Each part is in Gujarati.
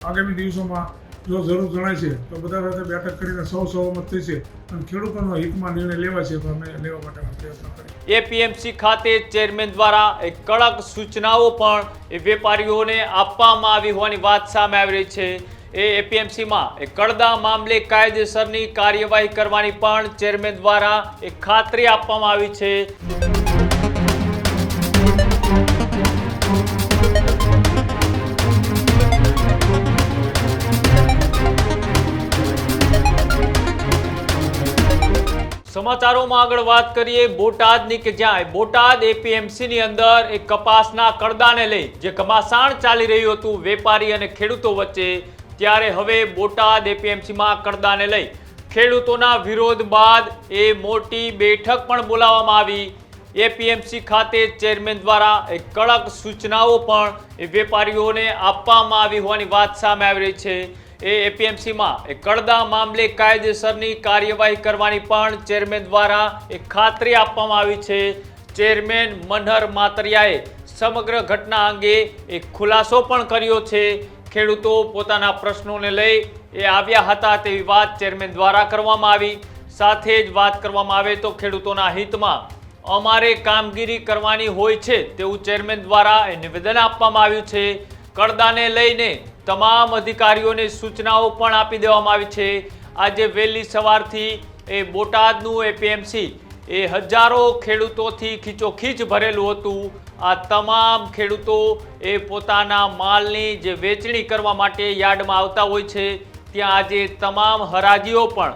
આગામી દિવસોમાં જો જરૂર જણાય છે, તો બધા સાથે બેઠક કરીને સૌ સહમત થશે અને ખેડૂતોનો હિતમાં નિર્ણય લેવા છે તો અમે લેવા માટેનો પ્રયત્ન કરીએ. એપીએમસી ખાતે ચેરમેન દ્વારા એક કડક સૂચનાઓ પણ એ વેપારીઓને આપવામાં આવી હોવાની વાત સામે આવી રહી છે. એ એપીએમસીમાં એ કડદા મામલે કાયદેસરની કાર્યવાહી કરવાની પણ ચેરમેન દ્વારા એક ખાતરી આપવામાં આવી છે. સમાચારોમાં આગળ વાત કરીએ બોટાદની કે જ્યાં બોટાદ એપીએમસીની અંદર એક કપાસના કડદાને લઈ જે ઘમાસાણ ચાલી રહ્યું હતું વેપારી અને ખેડૂતો વચ્ચે, ત્યારે હવે બોટાદ એપીએમસીમાં કડદાને લઈ ખેડૂતોના વિરોધ બાદ એ મોટી બેઠક પણ બોલાવવામાં આવી. એપીએમસી ખાતે ચેરમેન દ્વારા એક કડક સૂચનાઓ પણ એ વેપારીઓને આપવામાં આવી હોવાની વાત સામે આવી રહી છે. એ એપીએમસીમાં. એ કડદા મામલે કાયદેસરની કાર્યવાહી કરવાની પણ ચેરમેન દ્વારા એ ખાતરી આપવામાં આવી છે. ચેરમેન મનહર માતરિયાએ સમગ્ર ઘટના અંગે એક ખુલાસો પણ કર્યો છે. ખેડૂતો પોતાના પ્રશ્નોને લઈ એ આવ્યા હતા તેવી વાત ચેરમેન દ્વારા કરવામાં આવી. સાથે જ વાત કરવામાં આવે તો ખેડૂતોના હિતમાં અમારે કામગીરી કરવાની હોય છે તેવું ચેરમેન દ્વારા એ નિવેદન આપવામાં આવ્યું છે. કડદાને લઈને તમામ અધિકારીઓને સૂચનાઓ પણ આપી દેવામાં આવી છે. આજે વહેલી સવારથી એ બોટાદનું એપીએમસી એ હજારો ખેડૂતોથી ખીચોખીચ ભરેલું હતું. આ તમામ ખેડૂતો એ પોતાના માલની જે વેચણી કરવા માટે યાર્ડમાં આવતા હોય છે. ત્યાં આજે તમામ હરાજીઓ પણ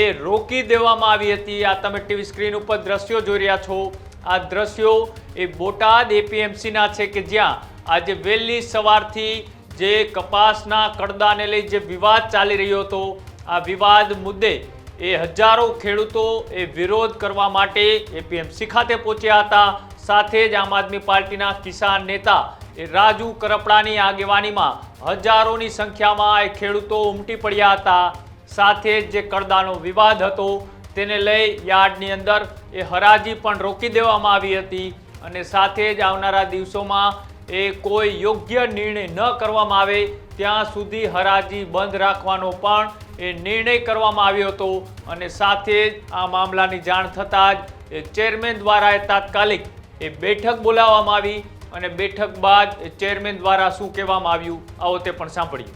એ રોકી દેવામાં આવી હતી. આ તમે ટીવી સ્ક્રીન ઉપર દ્રશ્યો જોઈ રહ્યા છો. આ દ્રશ્યો એ બોટાદ એપીએમસીના છે કે જ્યાં આજે વહેલી સવારથી જે કપાસના કડદાને લઈ જે વિવાદ ચાલી રહ્યો હતો, આ વિવાદ મુદ્દે એ હજારો ખેડૂતો એ વિરોધ કરવા માટે એપીએમસી ખાતે પહોંચ્યા હતા. સાથે જ આમ આદમી પાર્ટીના કિસાન નેતા એ રાજુ કરપડાની આગેવાનીમાં હજારોની સંખ્યામાં એ ખેડૂતો ઉમટી પડ્યા હતા. સાથે જ જે કડદાનો વિવાદ હતો, તેને લઈ યાર્ડની અંદર એ હરાજી પણ રોકી દેવામાં આવી હતી અને સાથે જ આવનારા દિવસોમાં એ કોઈ યોગ્ય નિર્ણય ન કરવામાં આવે, ત્યાં સુધી હરાજી બંધ રાખવાનો પણ એ નિર્ણય કરવામાં આવ્યો હતો. અને સાથે જ આ મામલાની જાણ થતાં જ એ ચેરમેન દ્વારા એ તાત્કાલિક એ બેઠક બોલાવવામાં આવી અને બેઠક બાદ એ ચેરમેન દ્વારા શું કહેવામાં આવ્યું, આવો તે પણ સાંભળ્યું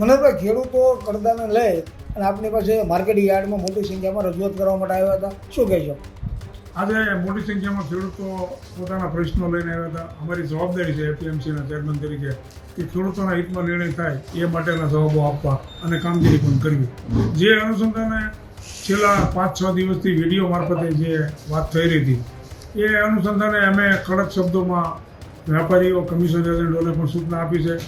મનોજભાઈ, ખેડૂતો કરદાને લઈ અને આપણી પાસે માર્કેટ યાર્ડમાં મોટી સંખ્યામાં રજૂઆત કરવા માટે આવ્યા હતા. શું કહેશો? આજે મોટી સંખ્યામાં ખેડૂતો પોતાના પ્રશ્નો લઈને આવ્યા હતા. અમારી જવાબદારી છે એપીએમસીના ચેરમેન તરીકે કે ખેડૂતોના હિતમાં નિર્ણય થાય એ માટેના જવાબો આપવા અને કામગીરી પણ કરવી. જે અનુસંધાને છેલ્લા પાંચ, છ દિવસથી વીડિયો મારફતે જે વાત થઈ રહી હતી, એ અનુસંધાને અમે કડક શબ્દોમાં વેપારીઓ, કમિશન એજન્ટોને પણ સૂચના આપી છે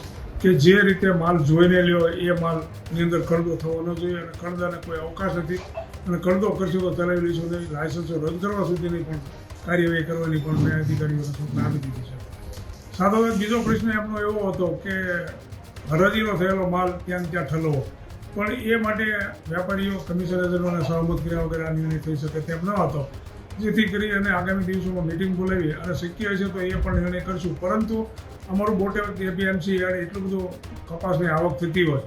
કે જે રીતે માલ જોઈને લ્યો એ માલની અંદર કડદો થવો ન જોઈએ અને કડદાને કોઈ અવકાશ નથી. અને કડદો કરશું તો ચલાવી લઈશું નહીં લાયસન્સો રદ કરવા સુધીની પણ કાર્યવાહી કરવાની પણ મેં અધિકારીઓને સૂચના આપી દીધી છે. સાથોસાથ બીજો પ્રશ્ન એમનો એવો હતો કે હરાજીનો થયેલો માલ ત્યાં ત્યાં ઠલવો? પણ એ માટે વેપારીઓ કમિશન એજન્ટોને સહમત કર્યા વગર આ નિર્ણય થઈ શકે તેમ ન હતો. જેથી કરી અને આગામી દિવસોમાં મિટિંગ બોલાવી અને શક્ય હશે તો એ પણ નિર્ણય કરશું. પરંતુ અમારું બોટે એપીએમસી યાર એટલું બધું કપાસની આવક થતી હોય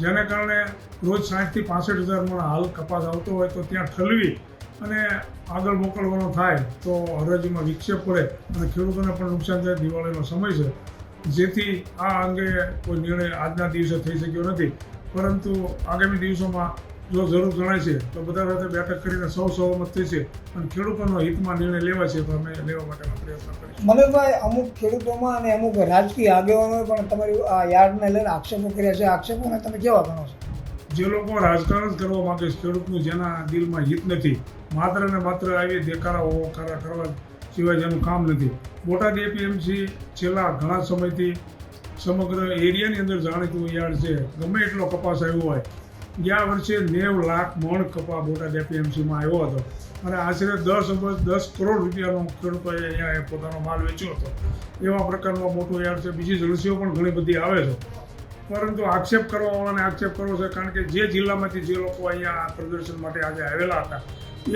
જેને કારણે રોજ સાઠથી પાસઠ હજાર મણ હાલ કપાસ આવતો હોય તો ત્યાં ઠલવી અને આગળ મોકલવાનો થાય તો હરાજીમાં વિક્ષેપ પડે અને ખેડૂતોને પણ નુકસાન થાય, દિવાળીનો સમય છે. જેથી આ અંગે કોઈ નિર્ણય આજના દિવસે થઈ શક્યો નથી. પરંતુ આગામી દિવસોમાં જો જરૂર જણાય છે તો બધા સાથે બેઠક કરીને સૌ સહમત થશે અને ખેડૂતોનો હિતમાં નિર્ણય લેવા છે તો અમે લેવા માટેનો પ્રયત્ન કરીશું. મનોજભાઈ અમુક ખેડૂતોમાં અને અમુક રાજકીય આગેવાનોએ પણ તમારી આ યાર્ડને લઈને આક્ષેપો કર્યા છે. આક્ષેપોને તમે કેવા ગણો છો? જે લોકો રાજકારણ જ કરવા માટે છે ખેડૂતનું જેના દિલમાં હિત નથી. માત્ર ને માત્ર આવી દેખાડા હોકારા કરવા સિવાય જેનું કામ નથી. બોટાદ એપીએમસી છેલ્લા ઘણા સમયથી સમગ્ર એરિયાની અંદર જાણીતું યાર્ડ છે. ગમે એટલો કપાસ આવ્યો હોય ગયા વર્ષે નેવ લાખ મણ કપા બોટાદ એપીએમસીમાં આવ્યો હતો. અને આશરે દસ અબજ દસ કરોડ રૂપિયાનો ખેડૂતોએ અહીંયા પોતાનો માલ વેચ્યો હતો. એવા પ્રકારનો મોટો યાર્ડ છે. બીજી જળસીઓ પણ ઘણી બધી આવે છે. પરંતુ આક્ષેપ કરવાવાળાને આક્ષેપ કરવો છે કારણ કે જે જિલ્લામાંથી જે લોકો અહીંયા પ્રદર્શન માટે આજે આવેલા હતા,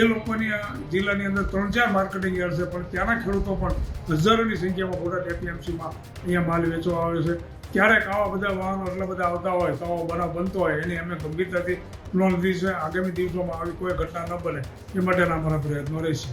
એ લોકોની જિલ્લાની અંદર ત્રણ ચાર માર્કેટિંગ યાર્ડ છે. પણ ત્યાંના ખેડૂતો પણ હજારોની સંખ્યામાં બોટાદ એપીએમસીમાં અહીંયા માલ વેચવા આવે છે. ક્યારેક આવા બધા વાહનો એટલા બધા આવતા હોય, તો આવો બનાવ બનતો હોય, એની અમે ગંભીરતાથી નોંધ લીધી છે. આગામી દિવસોમાં આવી કોઈ ઘટના ન બને, એ માટેના અમારા પ્રયત્નો રહેશે.